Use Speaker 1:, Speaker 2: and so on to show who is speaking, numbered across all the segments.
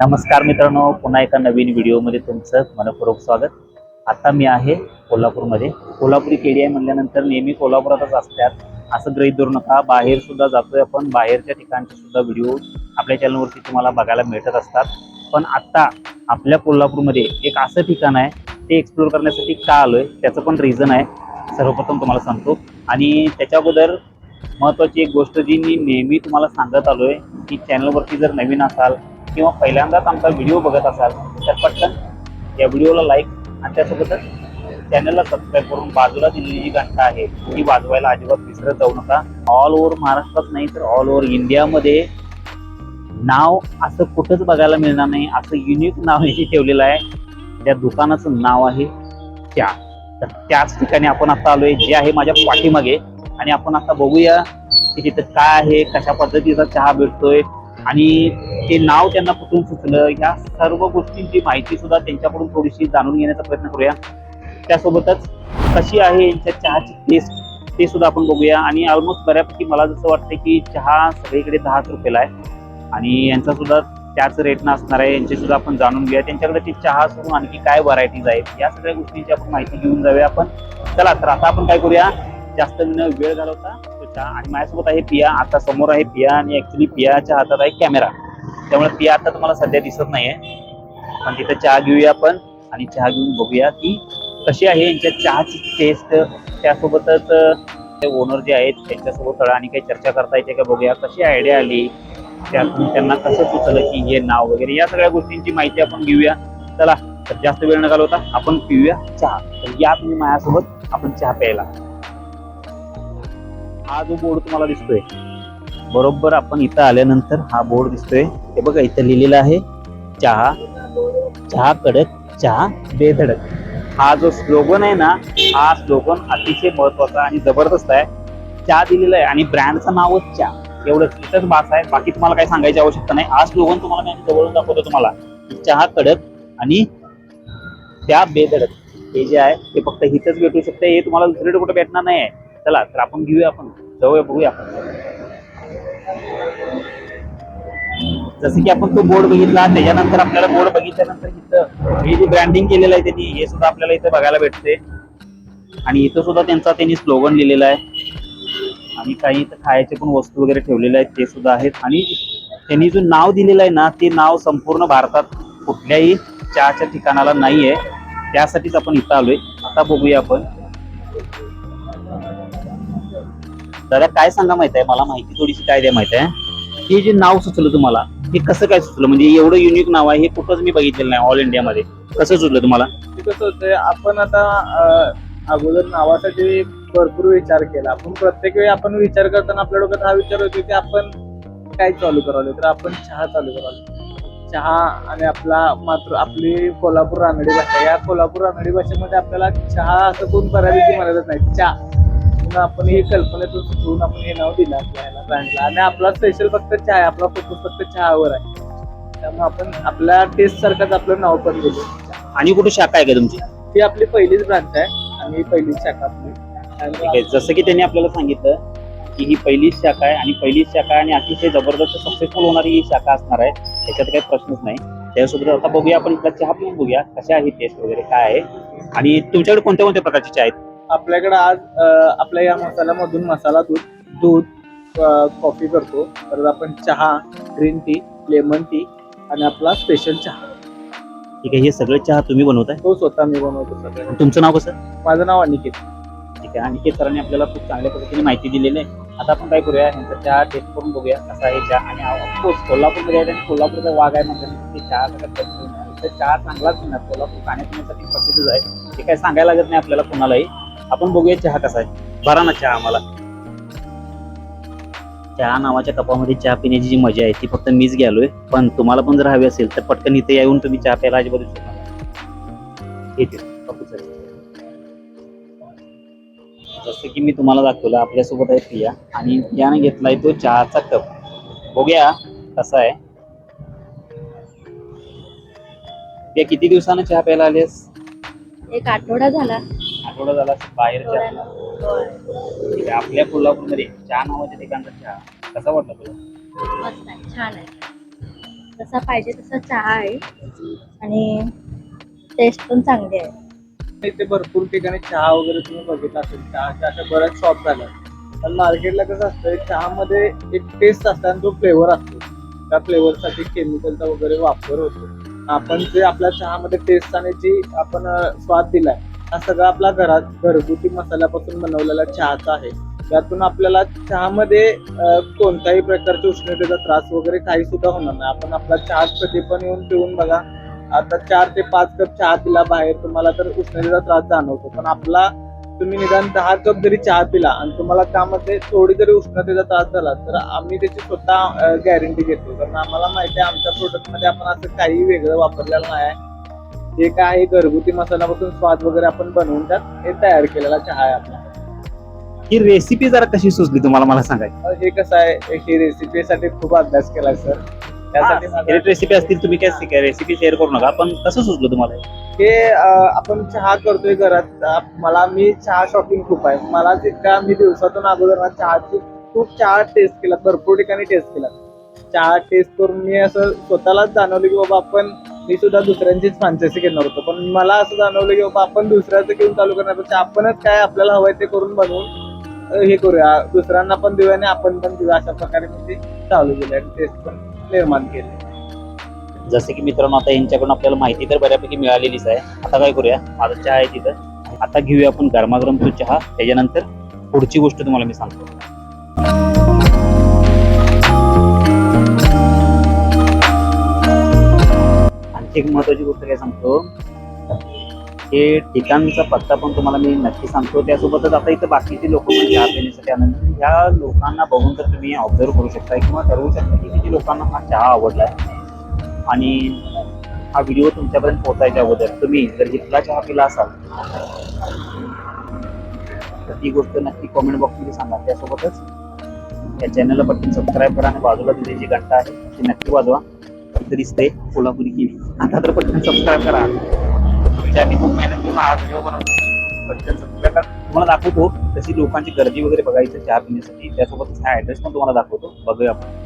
Speaker 1: नमस्कार मित्रांनो पुन्हा एका नवीन व्हिडिओमध्ये तुमचं मनपूर्वक स्वागत. आता मी आहे कोल्हापूरमध्ये. कोल्हापुरी केडी आहे म्हणल्यानंतर नेहमी कोल्हापुरातच असतात. असं गृहित धरू नका बाहेर सुद्धा जातोय आपण. बाहेरच्या ठिकाणचे सुद्धा व्हिडिओ आपल्या चॅनलवरती तुम्हाला बघायला मिळत असतात. पण आत्ता आपल्या कोल्हापूरमध्ये एक असं ठिकाण आहे ते एक्सप्लोर करण्यासाठी का आलोय त्याचं पण रिझन आहे. सर्वप्रथम तुम्हाला सांगतो. आणि त्याच्या अगोदर महत्त्वाची एक गोष्ट जी मी नेहमी तुम्हाला सांगत आलोय की चॅनलवरती जर नवीन असाल किंवा पहिल्यांदाच आमचा व्हिडिओ बघत असाल तर पटकन या व्हिडिओला लाईक आणि त्यासोबतच चॅनलला सबस्क्राईब करून बाजूला दिलेली जी घंटा आहे ती वाजवायला अजिबात विसरत जाऊ नका. ऑल ओव्हर महाराष्ट्रात नाही तर ऑल ओव्हर इंडियामध्ये नाव असं कुठंच बघायला मिळणार नाही. असं युनिक नाव हे ठेवलेलं आहे. त्या दुकानाचं नाव आहे चहा तर त्याच ठिकाणी आपण आता आलोय जे आहे माझ्या पाठीमागे. आणि आपण आता बघूया की तिथं काय आहे कशा पद्धतीचा चहा भेटतोय. आणि ते नाव त्यांना कुठून सुचलं? ह्या सर्व गोष्टींची माहिती सुद्धा त्यांच्याकडून थोडीशी जाणून घेण्याचा प्रयत्न करूया. त्यासोबतच कशी आहे यांच्या चहाची टेस्ट ते सुद्धा आपण बघूया. आणि ऑलमोस्ट बऱ्यापैकी मला जसं वाटतं की चहा सगळीकडे दहाच रुपयाला आहे. आणि यांचा सुद्धा त्याच रेटनं असणार आहे. यांची सुद्धा आपण जाणून घेऊया. त्यांच्याकडे ती चहा सोडून आणखी काय व्हरायटीज आहेत? या सगळ्या गोष्टींची आपण माहिती घेऊन जाऊया आपण. चला तर आता आपण काय करूया? जास्त वेळ घालवता तो चहा. आणि माझ्यासोबत आहे पिया. आता समोर आहे पिया आणि ऍक्च्युली पियाच्या हातात आहे कॅमेरा. त्यामुळे ती आता तुम्हाला सध्या दिसत नाहीये. पण तिथं चहा घेऊया आपण आणि चहा घेऊन बघूया की कशी आहे यांच्या चहाची टेस्ट त्यासोबतच ते ओनर जे आहेत त्यांच्यासोबत थोडं आणि काही चर्चा करता येते का बघूया. कशी आयडिया आली? त्यातून त्यांना कसं सुचलं की हे नाव वगैरे? या सगळ्या गोष्टींची माहिती आपण घेऊया. चला तर जास्त वेळ न घालवता आपण पिऊया चहा. तर या तुम्ही माझ्यासोबत आपण चहा प्यायला. हा जो बोर्ड तुम्हाला दिसतोय बरोबर आपण इथं आल्यानंतर हा बोर्ड दिसतोय. हे बघा इथं लिहिलेलं आहे चहा चहा कडक चहा बेधडक. हा जो स्लोगन आहे ना हा स्लोगन अतिशय महत्त्वाचा आणि जबरदस्त आहे. चहा दिलेला आहे आणि ब्रँडचं नावच चहा. एवढंच. इथंच बास आहे. बाकी तुम्हाला काही सांगायची आवश्यकता नाही. हा स्लोगन तुम्हाला मी जवळून दाखवतो तुम्हाला. चहा कडक आणि त्या बेधडक. हे जे आहे ते फक्त इथंच भेटू शकते. हे तुम्हाला दुसरीकडे कुठे भेटणार नाही आहे चला तर आपण घेऊया आपण. जाऊया बघूया आपण. जसं की आपण तो बोर्ड बघितला त्याच्यानंतर आपल्याला बोर्ड बघितल्यानंतर इथं हे जे ब्रँडिंग केलेलं आहे त्यांनी हे सुद्धा आपल्याला इथं बघायला भेटते आणि इथं सुद्धा त्यांचा त्यांनी स्लोगन लिहिलेला आहे. आणि काही इथं खायचे पण वस्तू वगैरे ठेवलेल्या आहेत ते सुद्धा आहेत. आणि त्यांनी जो नाव दिलेलं आहे ना ते नाव संपूर्ण भारतात कुठल्याही चहाच्या ठिकाणाला नाही आहे त्यासाठीच आपण इथं आलोय. आता बघूया आपण. दादा काय सांगा माहीत आहे? मला माहिती थोडीशी काय द्या माहीत आहे? हे जे नाव सुचलं तुम्हाला हे कसं काय सुचलं? म्हणजे एवढं युनिक नाव आहे हे कुठंच मी बघितलेलं नाही ऑल इंडियामध्ये कसं सुचलं तुम्हाला?
Speaker 2: ते कसं होतंय आपण आता अं, अगोदर नावासाठी भरपूर विचार केला. आपण प्रत्येक वेळी आपण विचार करताना आपल्या डोक्यात हा विचार होतो की आपण काय चालू करावं तर आपण चहा चालू करावं चहा आणि आपला मात्र आपली कोल्हापूर रानडी भाषा. या कोल्हापूर रानडी भाषेमध्ये आपल्याला चहा असं कोण बऱ्यापैकी म्हणतच नाही. चहा. म्हणून आपण हे कल्पनेतून सुचवून आपण हे नाव दिलं आपल्याला ब्रँडला आणि आपला स्पेशल फक्त चहा आहे आपला फोकस फक्त चहावर आहे. त्यामुळे आपण आपल्या टेस्ट सारखंच आपलं नाव पण दिलं.
Speaker 1: आणि कुठे शाखा आहे का तुमची?
Speaker 2: ती आपली पहिलीच ब्रांच आहे आणि पहिलीच शाखा आपली.
Speaker 1: ठीक आहे. जसं की त्यांनी आपल्याला सांगितलं की ही पहिलीच शाखा आहे आणि पहिलीच शाखा आहे आणि अतिशय जबरदस्त सक्सेसफुल होणारी ही शाखा असणार आहे. त्याच्यात काही प्रश्नच नाही. त्यासोबत आता बघूया आपण इथला चहा पिऊन बघूया कशा आहे टेस्ट वगैरे काय आहे. आणि तुमच्याकडे कोणत्या कोणत्या प्रकारचे चहा आहेत?
Speaker 2: आपल्याकडे आज आपल्या या मसाल्यामधून मसाला दूध दूध कॉफी करतो. परत आपण चहा ग्रीन टी लेमन टी आणि आपला स्पेशल चहा.
Speaker 1: ठीक आहे हे सगळे चहा तुम्ही बनवताय?
Speaker 2: तो स्वतः मी बनवतो सगळं.
Speaker 1: तुमचं नाव कसं?
Speaker 2: माझं नाव अनिकेत.
Speaker 1: ठीक आहे आणि सरांनी आपल्याला खूप चांगल्या पद्धतीने माहिती दिलेली आहे. आता आपण काय करूया यांचा चहा टेस्ट करून बघूया कसा आहे चहा आणि ऑफकोर्स कोल्हापूरमध्ये आहे आणि कोल्हापूरचा वाघ आहे म्हणजे ते चहा चहा चांगलाच मिळणार कोल्हापूर खाण्यापिण्यासाठी प्रसिद्धच आहे. ते काय सांगायला लागत नाही आपल्याला कोणालाही. आपण बघूया चहा कसा आहे. भरा ना चहा आम्हाला. चहा नावाच्या कपामध्ये चहा पिण्याची जी मजा आहे ती फक्त मीच गेलोय पण तुम्हाला पण जर हवी असेल तर पटकन इथे येऊन तुम्ही चहा प्यायला अजिबात बापू सर. जसं की मी तुम्हाला दाखवलं आपल्यासोबत आहे प्रिया. आणि प्रियाने घेतलाय तो चहाचा कप. बघूया कसा आहे. किती दिवसानं चहा प्यायला आलेस
Speaker 3: एक आठवडा झाला.
Speaker 1: आठवडा झाला बाहेरच्या.
Speaker 3: होय.
Speaker 1: ठीक आहे. आपल्या कोल्हापूरमध्ये चहा नावाच्या ठिकाणचा चहा कसा वाटला तुला?
Speaker 3: मस्त आहे छान आहे. जसा पाहिजे तसा चहा आहे. आणि टेस्ट पण चांगली आहे.
Speaker 2: इथे भरपूर ठिकाणी चहा वगैरे तुम्ही बघितला असेल चहाच्या अशा बऱ्याच शॉप झाल्या पण मार्केटला कसं असतं चहामध्ये एक टेस्ट असतो आणि तो फ्लेवर असतो. त्या फ्लेवरसाठी केमिकलचा वगैरे वापर होतो. आपण जे आपल्या चहामध्ये टेस्ट आणि जी आपण अं, स्वाद दिलाय हा सगळा आपला घरात घरगुती मसाल्यापासून बनवलेला चहाचा आहे. त्यातून आपल्याला चहामध्ये कोणत्याही प्रकारच्या उष्णतेचा त्रास वगैरे काही सुद्धा होणार नाही. आपण आपला चहा कधी पण येऊन पिऊन बघा. आता चार ते पाच कप चहा पिला बाहेर तुम्हाला तर उष्णतेचा त्रास जाणवतो. पण आपला तुम्ही निदान दहा कप जरी चहा पिला आणि तुम्हाला त्यामध्ये थोडी जरी उष्णतेचा त्रास झाला तर आम्ही त्याची स्वतः गॅरंटी घेतो. कारण आम्हाला माहिती आहे आमच्या प्रोडक्टमध्ये आपण असं काही वेगळं वापरलेलं नाही आहे. जे काय आहे घरगुती मसाल्यापासून स्वाद वगैरे आपण बनवून त्यात हे तयार केलेला चहा आहे आपला.
Speaker 1: ही रेसिपी जरा कशी सुचली तुम्हाला मला सांगायची
Speaker 2: अं, हे कसं आहे ही रेसिपीसाठी खूप अभ्यास केलाय सर त्यासाठी माझा-
Speaker 1: रेसिपी असतील तुम्ही काय रेसिपी शेअर करू नका पण कसं सुचलं तुम्हाला? हे?
Speaker 2: हे अं, आपण चहा करतोय घरात. अं, मला मी चहा शॉपिंग खूप आहे. मला तितका मी दिवसातून अगोदर ना चहाची खूप चहा टेस्ट केला भरपूर ठिकाणी टेस्ट केला चहा टेस्ट करून मी असं स्वतःलाच जाणवलं की बाबा आपण मी सुद्धा दुसऱ्यांचीच फ्रांचायसी घेणार होतो. पण मला असं जाणवलं की बाबा आपण दुसऱ्याचं घेऊन चालू करण्यापेक्षा आपणच काय आपल्याला हवंय ते करून बनवून हे करूया. दुसऱ्यांना पण देऊया आणि आपण पण देऊया अशा प्रकारे मी ते चालू केले आणि तेच पण निर्माण केले.
Speaker 1: जसे की मित्रांनो आता यांच्याकडून आपल्याला माहिती तर बऱ्यापैकी मिळालेलीच आहे. आता काय करूया? माझा चहा आहे तिथं. आता घेऊया आपण गरमागरम तो चहा. त्याच्यानंतर पुढची गोष्ट तुम्हाला मी सांगतो. एक महत्वाची गोष्ट काय सांगतो? हे ठिकाणचा पत्ता पण तुम्हाला मी नक्की सांगतो. त्यासोबतच आता इथं बाकीचे लोक पण चहा पिण्यासाठी आनंद ह्या लोकांना बघून तर तुम्ही ऑब्झर्व करू शकता किंवा ठरवू शकता की किती लोकांना हा चहा आवडला. आणि हा व्हिडिओ तुमच्यापर्यंत पोहोचायच्या अगोदर तुम्ही जर जिथला चहा पिला असाल तर ती गोष्ट नक्की कॉमेंट बॉक्समध्ये सांगा. त्यासोबतच या चॅनलला पटकन सबस्क्राईब करा आणि बाजूला तुझी जी घंटा आहे ती नक्की वाजवा. दिसते कोल्हापुरी केली आता तर पटकन सबस्क्राईब करा. तुमच्या खूप मेहनत हा व्हिडिओ बनवतो. पटकन सबस्क्राईब करा. तुम्हाला दाखवतो तशी लोकांची गर्दी वगैरे बघायची चहा पिण्यासाठी. त्यासोबतच हा ऍड्रेस पण तुम्हाला दाखवतो. बघूया आपण.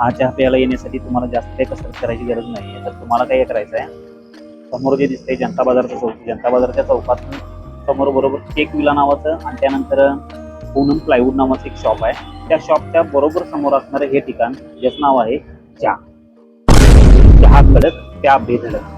Speaker 1: हा चहा प्यायला येण्यासाठी तुम्हाला जास्त काही कसरत करायची गरज नाही आहे तर तुम्हाला काय करायचं आहे समोर जे दिसतंय जनता बाजारचं चौक जनता बाजारच्या चौकात समोर बरोबर केक विला नावाचं आणि त्यानंतर पूनम प्लायवूड नावाचं एक शॉप आहे. त्या शॉपच्या बरोबर समोर असणारं हे ठिकाण ज्याचं नाव आहे चहा चहा कडक त्या बेधडक